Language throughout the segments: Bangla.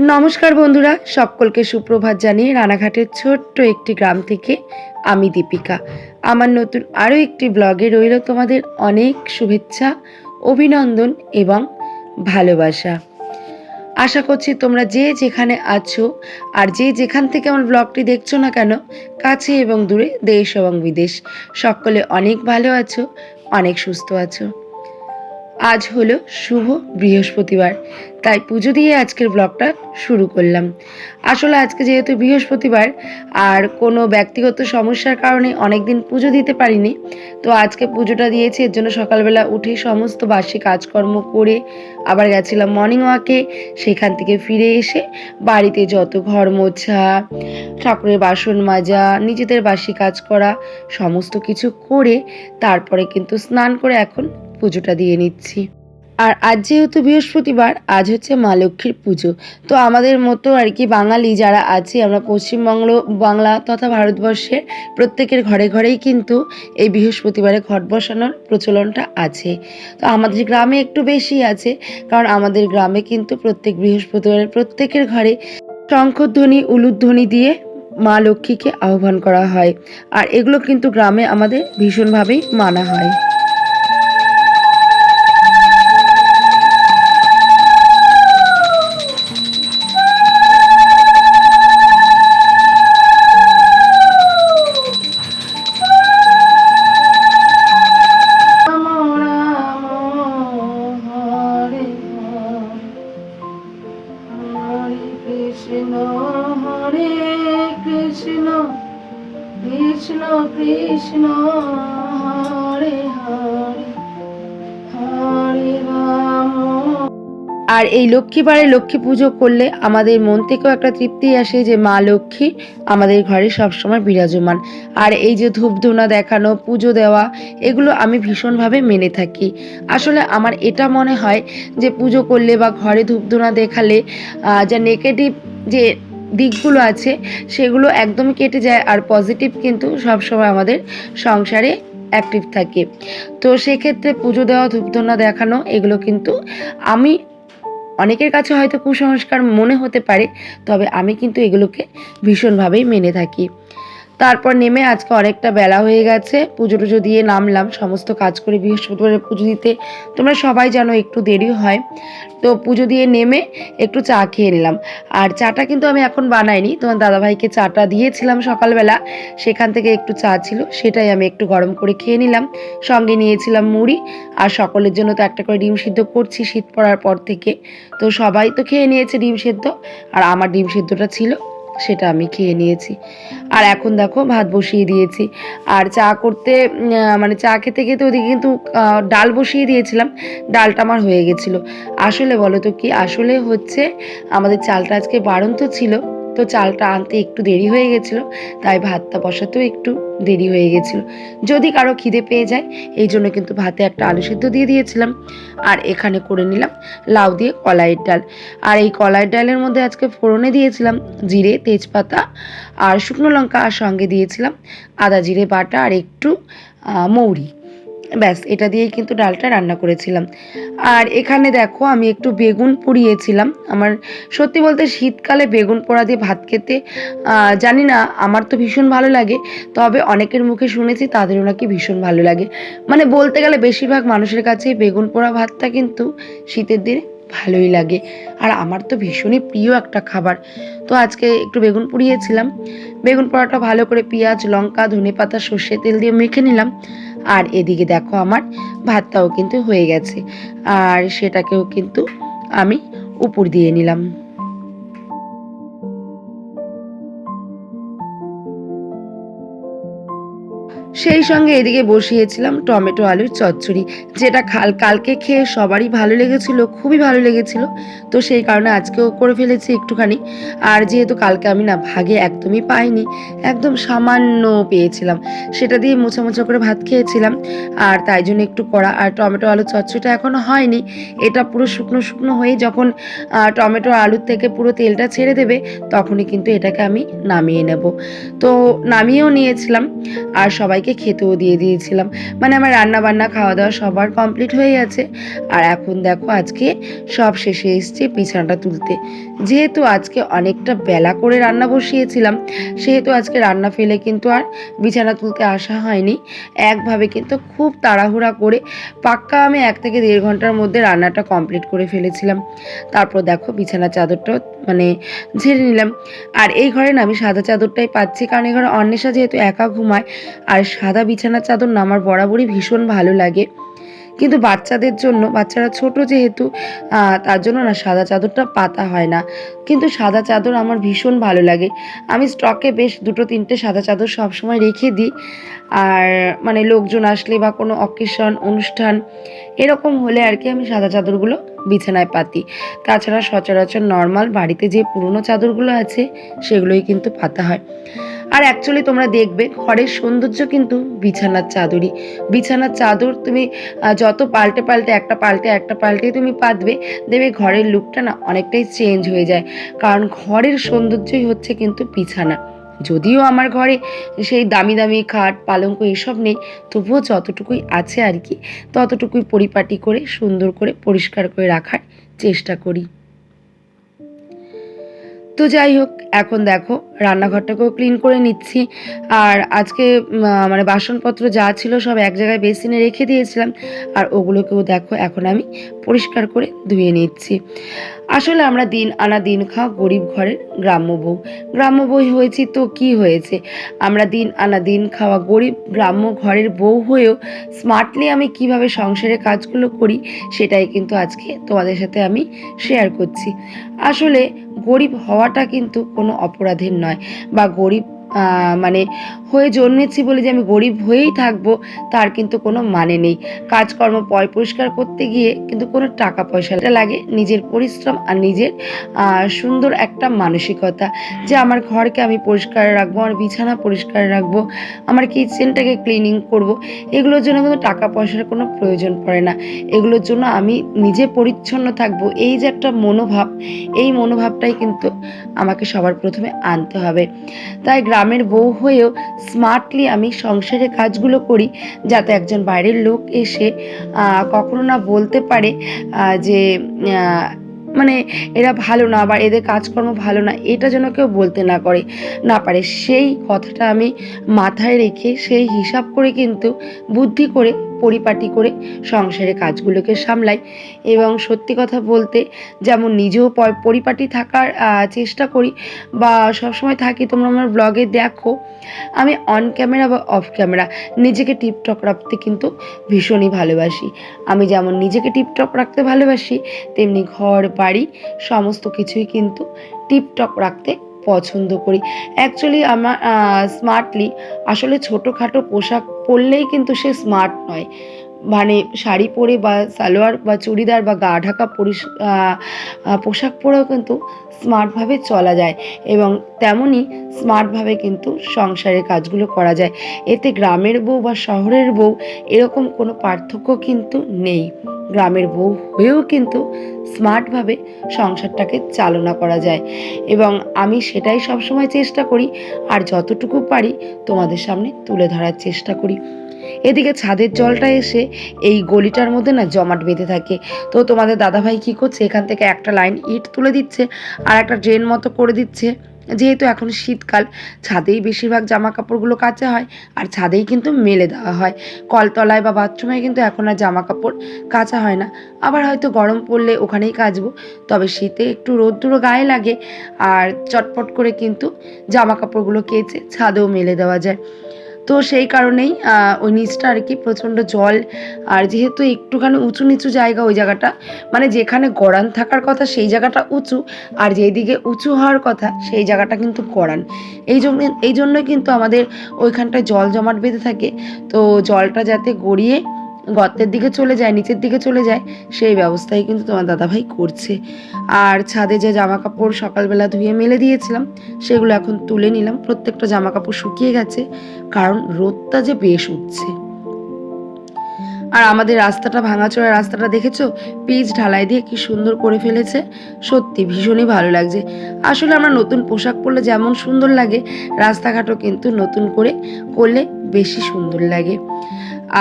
নমস্কার বন্ধুরা, সকলকে সুপ্রভাত জানিয়ে রানাঘাটের ছোট্ট একটি গ্রাম থেকে আমি দীপিকা। আমার নতুন আরও একটি ব্লগে রইল তোমাদের অনেক শুভেচ্ছা, অভিনন্দন এবং ভালোবাসা। আশা করছি তোমরা যে যেখানে আছো আর যে যেখান থেকে আমার ব্লগটি দেখছ না কেন, কাছে এবং দূরে দেশ এবং বিদেশ। সকলে অনেক ভালো আছো, অনেক সুস্থ আছো। আজ হলো শুভ বৃহস্পতিবার। তাই পুজো দিয়ে আজকের ব্লগটা শুরু করলাম। আসলে আজকে যেহেতু বৃহস্পতিবার, আর কোনো ব্যক্তিগত সমস্যার কারণে অনেক দিন পুজো দিতে পারিনি, তো আজকে পুজোটা দিয়েছি। এর জন্য সকালবেলা উঠে সমস্ত বাসি কাজকর্ম করে আবার গেছিলাম মর্নিং ওয়াকে সেখান থেকে ফিরে এসে বাড়িতে যত ঘর মোছা, ঠাকুরের বাসন মাজা, নিজেদের বাসি কাজ করা, সমস্ত কিছু করে তারপরে কিন্তু স্নান করে এখন পুজোটা দিয়ে নিচ্ছি। আর আজ যেহেতু বৃহস্পতিবার, আজ হচ্ছে মা লক্ষ্মীর পুজো। তো আমাদের মতো আর কি বাঙালি যারা আছি, আমরা পশ্চিমবঙ্গ, বাংলা তথা ভারতবর্ষের প্রত্যেকের ঘরে ঘরেই কিন্তু এই বৃহস্পতিবারে ঘট বসানোর প্রচলনটা আছে। তো আমাদের গ্রামে একটু বেশি আছে, কারণ আমাদের গ্রামে কিন্তু প্রত্যেক বৃহস্পতিবারে প্রত্যেকের ঘরে শঙ্খধ্বনি, উলুধ্বনি দিয়ে মা লক্ষ্মীকে আহ্বান করা হয়। আর এগুলো কিন্তু গ্রামে আমাদের ভীষণভাবেই মানা হয়। আর এই লক্ষ্মী লক্ষ্মীবারে লক্ষ্মী পুজো করলে আমাদের মন থেকেও একটা তৃপ্তি আসে যে মা লক্ষ্মী আমাদের ঘরে সবসময় বিরাজমান। আর এই যে ধূপ ধুনা দেখানো, পুজো দেওয়া, এগুলো আমি ভীষণভাবে মেনে থাকি। আসলে আমার এটা মনে হয় যে পুজো করলে বা ঘরে ধূপ ধুনা দেখালে যা নেগেটিভ যে দিকগুলো আছে, সেগুলো একদমই কেটে যায় আর পজিটিভ কিন্তু সবসময় আমাদের সংসারে অ্যাক্টিভ থাকে। তো সেক্ষেত্রে পুজো দেওয়া, ধূপধনা দেখানো, এগুলো কিন্তু আমি, অনেকের কাছে হয়তো কুসংস্কার মনে হতে পারে, তবে আমি কিন্তু এগুলোকে ভীষণভাবেই মেনে থাকি। তারপর নেমে আজকে অনেকটা বেলা হয়ে গেছে। পুজো টুজো দিয়ে নামলাম, সমস্ত কাজ করে বৃহস্পতিবারে পুজো দিতে। তোমরা সবাই জানো একটু দেরি হয়। তো পুজো দিয়ে নেমে একটু চা খেয়ে নিলাম। আর চাটা কিন্তু আমি এখন বানাইনি। তোমার দাদাভাইকে চাটা দিয়েছিলাম সকালবেলা। সেখান থেকে একটু চা ছিল, সেটাই আমি একটু গরম করে খেয়ে নিলাম। সঙ্গে নিয়েছিলাম মুড়ি। আর সকলের জন্য তো একটা করে ডিম সিদ্ধ করছি শীত পড়ার পর থেকে। তো সবাই তো খেয়ে নিয়েছে ডিম সেদ্ধ। আর আমার ডিম সেদ্ধটা ছিল। সেটা আমি খেয়ে নিয়েছি। আর এখন দেখো ভাত বসিয়ে দিয়েছি। আর চা করতে মানে চা খেতে খেতে ওদিকে কিন্তু ডাল বসিয়ে দিয়েছিলাম। ডালটা আমার হয়ে গেছিল। আসলে বলো তো কি? আসলে হচ্ছে আমাদের চালটা আজকে বাড়ন্ত ছিল। তো চালটা আনতে একটু দেরি হয়ে গেছিল, তাই ভাতটা বসাতেও একটু দেরি হয়ে গেছিল। যদি কারও খিদে পেয়ে যায়, এই জন্য কিন্তু ভাতে একটা আলু সিদ্ধ দিয়ে দিয়েছিলাম। আর এখানে করে নিলাম লাউ দিয়ে কলাইয়ের ডাল। আর এই কলাইয়ের ডালের মধ্যে আজকে ফোড়নে দিয়েছিলাম জিরে, তেজপাতা আর শুকনো লঙ্কা, আর সঙ্গে দিয়েছিলাম আদা জিরে বাটা আর একটু মৌরি। ব্যাস, এটা দিয়েই কিন্তু ডালটা রান্না করেছিলাম। আর এখানে দেখো, আমি একটু বেগুন পুড়িয়েছিলাম। আমার সত্যি বলতে শীতকালে বেগুন পোড়া দিয়ে ভাত খেতে জানি না, আমার তো ভীষণ ভালো লাগে। তবে অনেকের মুখে শুনেছি তাদেরও নাকি ভীষণ ভালো লাগে। মানে বলতে গেলে বেশিরভাগ মানুষের কাছে বেগুন পোড়া ভাতটা কিন্তু শীতের দিনে ভালোই লাগে। আর আমার তো ভীষণই প্রিয় একটা খাবার। তো আজকে একটু বেগুন পুড়িয়েছিলাম। বেগুন পোড়াটা ভালো করে পেঁয়াজ, লঙ্কা ধনে পাতা সর্ষে তেল দিয়ে মেখে নিলাম। আর এদিকে দেখো আমার ভাতটাও কিন্তু হয়ে গেছে। আর সেটাকেও কিন্তু আমি উপর দিয়ে নিলাম। সেই সঙ্গে এদিকে বসিয়েছিলাম টমেটো আলুর চচ্চড়ি, যেটা খাল, কালকে খেয়ে সবারই ভালো লেগেছিল, খুবই ভালো লেগেছিল। তো সেই কারণে আজকেও করে ফেলেছি একটুখানি। আর যেহেতু কালকে আমি না ভাগে একদমই পাইনি, একদম সামান্য পেয়েছিলাম। সেটা দিয়ে মোছা মোছা করে ভাত খেয়েছিলাম। আর তাই জন্য একটু কড়া। আর টমেটো আলুর চচ্চড়িটা এখনও হয়নি। এটা পুরো শুকনো শুকনো হয়ে যখন টমেটো আলুর থেকে পুরো তেলটা ছেড়ে দেবে, তখনই কিন্তু এটাকে আমি নামিয়ে নেব। তো নামিয়েও নিয়েছিলাম। আর সবাইকে সবাইকে খেতেও দিয়ে দিয়েছিলাম। মানে আমার রান্না বান্না খাওয়া দাওয়া সবার কমপ্লিট হয়ে গেছে। আর এখন দেখো আজকে সব শেষে এসছে বিছানাটা তুলতে। যেহেতু আজকে অনেকটা বেলা করে রান্না বসিয়েছিলাম, সেহেতু আজকে রান্না ফেলে কিন্তু আর বিছানা তুলতে আসা হয়নি। একভাবে কিন্তু খুব তাড়াহুড়া করে পাক্কা আমি এক থেকে দেড় ঘণ্টার মধ্যে রান্নাটা কমপ্লিট করে ফেলেছিলাম। তারপর দেখো বিছানা চাদরটাও মানে ঝেড়ে নিলাম। আর এই ঘরে না আমি সাদা চাদরটাই পাচ্ছি, কারণ এই ঘরে অন্বেষা যেহেতু একা ঘুমায়, আর সাদা বিছানার চাদর না আমার বরাবরই ভীষণ ভালো লাগে। কিন্তু বাচ্চাদের জন্য, বাচ্চারা ছোট যেহেতু তার জন্য না সাদা চাদরটা পাতা হয় না। কিন্তু সাদা চাদর আমার ভীষণ ভালো লাগে। আমি স্টকে বেশ দুটো, তিনটে সাদা চাদর সবসময় রেখে দিই। আর মানে লোকজন আসলে বা কোনো অকেশন, অনুষ্ঠান, এরকম হলে আর কি আমি সাদা চাদরগুলো বিছানায় পাতি। তাছাড়া সচরাচর নর্মাল বাড়িতে যে পুরনো চাদরগুলো আছে, সেগুলোই কিন্তু পাতা হয়। আর অ্যাকচুয়ালি তোমরা দেখবে, ঘরের সৌন্দর্য কিন্তু বিছানার চাদরই। বিছানার চাদর তুমি যত পাল্টে পাল্টে, একটা পাল্টে একটা পাল্টে তুমি পাতবে, দেখবে ঘরের লুকটা না অনেকটাই চেঞ্জ হয়ে যায়। কারণ ঘরের সৌন্দর্যই হচ্ছে কিন্তু বিছানা। যদিও আমার ঘরে সেই দামি দামি খাট, পালঙ্ক এসব নেই, তবুও যতটুকুই আছে আর কি, ততটুকুই পরিপাটি করে, সুন্দর করে, পরিষ্কার করে রাখার চেষ্টা করি। তো যাই হোক, এখন দেখো, রান্নাঘরটাকেও ক্লিন করে নিচ্ছি। আর আজকে মানে বাসনপত্র যা ছিল সব এক জায়গায় বেসিনে রেখে দিয়েছিলাম। আর ওগুলোকেও দেখো, এখন আমি পরিষ্কার করে ধুয়ে নিচ্ছি। আসলে আমরা দিন আনা দিন খাওয়া গরিব ঘরের গ্রাম্য বউ। গ্রাম্য বউ হয়েছি তো কি হয়েছে? আমরা দিন আনা দিন খাওয়া গরিব গ্রাম্য ঘরের বউ হয়েও স্মার্টলি আমি কীভাবে সংসারে কাজগুলো করি সেটাই কিন্তু আজকে তোমাদের সাথে আমি শেয়ার করছি। আসলে গরিব হওয়াটা কিন্তু কোনো অপরাধের নয় বা গরিব মানে হয়ে জন্মেছি বলে যে আমি গরিব হয়েই থাকব, তার কিন্তু কোনো মানে নেই। কাজকর্ম পয় পরিষ্কার করতে গিয়ে কিন্তু কোনো টাকা পয়সা লাগে নিজের পরিশ্রম আর নিজের সুন্দর একটা মানসিকতা যে আমার ঘরকে আমি পরিষ্কার রাখব, আমার বিছানা পরিষ্কার রাখব, আমার কিচেনটাকে ক্লিনিং করব, এগুলোর জন্য কিন্তু টাকা পয়সার কোনো প্রয়োজন পড়ে না। এগুলোর জন্য আমি নিজে পরিচ্ছন্ন থাকব, এই যে একটা মনোভাব, এই মনোভাবটাই কিন্তু আমাকে সবার প্রথমে আনতে হবে। তাই গ্রামের বউ হয়েও স্মার্টলি আমি সংসারে কাজগুলো করি যাতে একজন বাইরের লোক এসে কখনো না বলতে পারে যে মানে এরা ভালো না বা এদের কাজকর্ম ভালো না, এটা যেন কেউ বলতে না করে, না পারে। সেই কথাটা আমি মাথায় রেখে, সেই হিসাব করে কিন্তু বুদ্ধি করে পরিপাটি করে সংসারের কাজগুলোকে সামলাই এবং সত্যি কথা বলতে যেমন নিজেও পরিপাটি থাকার চেষ্টা করি বা সবসময় থাকি তোমরা আমার ব্লগে দেখো, আমি অন ক্যামেরা বা অফ ক্যামেরা নিজেকে টিপটপ রাখতে কিন্তু ভীষণই ভালোবাসি। আমি যেমন নিজেকে টিপটপ রাখতে ভালোবাসি, তেমনি ঘর, বাড়ি সমস্ত কিছুই কিন্তু টিপটপ রাখতে পছন্দ করি। অ্যাকচুয়ালি আমার স্মার্টলি আসলে ছোটোখাটো পোশাক পরলেই কিন্তু সে স্মার্ট নয়। মানে শাড়ি পরে বা সালোয়ার বা চুড়িদার বা গা ঢাকা পোশাক পরেও কিন্তু স্মার্টভাবে চলা যায় এবং তেমনই স্মার্টভাবে কিন্তু সংসারের কাজগুলো করা যায়। এতে গ্রামের বউ বা শহরের বউ এরকম কোনো পার্থক্য কিন্তু নেই। গ্রামের বউ হয়েও কিন্তু স্মার্টভাবে সংসারটাকে চালনা করা যায়। এবং আমি সেটাই সবসময় চেষ্টা করি আর যতটুকু পারি তোমাদের সামনে তুলে ধরার চেষ্টা করি। এদিকে ছাদের জলটা এসে এই গলিটার মধ্যে না জমাট বেঁধে থাকে। তো তোমাদের দাদাভাই কী করছে? এখান থেকে একটা লাইন ইট তুলে দিচ্ছে আর একটা ড্রেন মতো করে দিচ্ছে। যেহেতু এখন শীতকাল, ছাদেই বেশিরভাগ জামা কাপড়গুলো কাচা হয় আর ছাদেই কিন্তু মেলে দেওয়া হয়। কলতলায় বা বাথরুমে কিন্তু এখন আর জামা কাপড় কাচা হয় না। আবার হয়তো গরম পড়লে ওখানেই কাচবো, তবে শীতে একটু রোদ্দুরও গায়ে লাগে আর চটপট করে কিন্তু জামা কাপড়গুলো কেচে ছাদেও মেলে দেওয়া যায়। তো সেই কারণেই ওই নিচটা আর কি প্রচণ্ড জল। আর যেহেতু একটুখানি উঁচু নিচু জায়গা ওই জায়গাটা মানে যেখানে গড়ান থাকার কথা সেই জায়গাটা উঁচু, আর যেদিকে উঁচু হওয়ার কথা সেই জায়গাটা কিন্তু গড়ান। এই জন্য, এই জন্যই কিন্তু আমাদের ওইখানটায় জল জমাট বেঁধে থাকে। তো জলটা যাতে গড়িয়ে গর্তের দিকে চলে যায়, নিচের দিকে চলে যায়, সেই ব্যবস্থাই কিন্তু তোমার দাদাভাই করছে। আর ছাদে যে জামা কাপড় সকালবেলা ধুয়ে মেলে দিয়েছিলাম, সেগুলো এখন তুলে নিলাম। প্রত্যেকটা জামা কাপড় শুকিয়ে গেছে, কারণ রোদটা যে বেশ উঠছে। আর আমাদের রাস্তাটা, ভাঙাচোরা রাস্তাটা দেখেছ? পিচ ঢালাই দিয়ে কি সুন্দর করে ফেলেছে। সত্যি ভীষণই ভালো লাগছে। আসলে আমরা নতুন পোশাক পরলে যেমন সুন্দর লাগে, রাস্তাঘাটও কিন্তু নতুন করে করলে বেশি সুন্দর লাগে।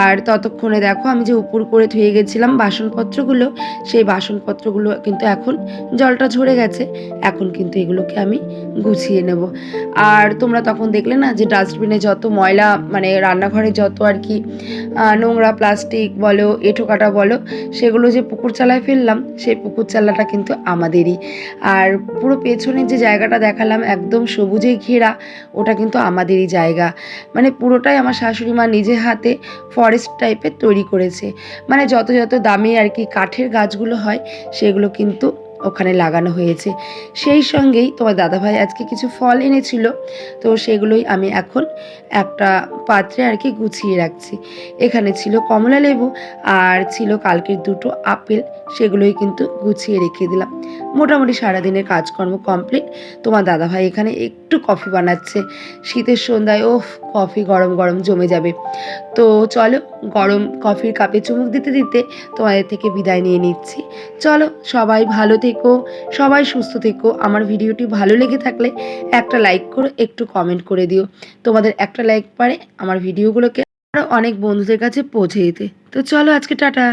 আর ততক্ষণে দেখো আমি যে উপর করে ধুয়ে গেছিলাম বাসনপত্রগুলো, সেই বাসনপত্রগুলো কিন্তু এখন জলটা ঝরে গেছে। এখন কিন্তু এগুলোকে আমি গুছিয়ে নেব। আর তোমরা তখন দেখলে না যে ডাস্টবিনে যত ময়লা মানে রান্নাঘরে যত আর কি নোংরা প্লাস্টিক বলো এঁঠো কাটা বলো, সেগুলো যে পুকুর চালায় ফেললাম, সেই পুকুর চালাটা কিন্তু আমাদেরই। আর পুরো পেছনের যে জায়গাটা দেখালাম একদম সবুজে ঘেরা, ওটা কিন্তু আমাদেরই জায়গা। মানে পুরোটাই আমার শাশুড়ি মা নিজে হাতে ফরেস্ট টাইপের তৈরি করেছে। মানে যত যত দামি আর কি কাঠের গাছগুলো হয়, সেগুলো কিন্তু ওখানে লাগানো হয়েছে। সেই সঙ্গেই তোমার দাদাভাই আজকে কিছু ফল এনেছিল। তো সেগুলোই আমি এখন একটা পাত্রে আর কি গুছিয়ে রাখছি। এখানে ছিল কমলা লেবু আর ছিল কালকের দুটো আপেল। সেগুলোই কিন্তু গুছিয়ে রেখে দিলাম। মোটামুটি সারাদিনের কাজকর্ম কমপ্লিট। তোমার দাদাভাই এখানে একটু কফি বানাচ্ছে। শীতের সন্ধ্যায়, ওফ, কফি গরম গরম জমে যাবে। তো চলো, গরম কফির কাপে চুমুক দিতে দিতে তোমাদের থেকে বিদায় নিয়ে নিচ্ছি। চলো, সবাই ভালো থেকো, সবাই সুস্থ থেকো। আমার ভিডিওটি ভালো লেগে থাকলে একটা লাইক করো, একটু কমেন্ট করে দিও। তোমাদের একটা লাইক পারে আমার ভিডিওগুলোকে আরও অনেক বন্ধুদের কাছে পৌঁছে দিতে। তো চলো আজকে টাটা।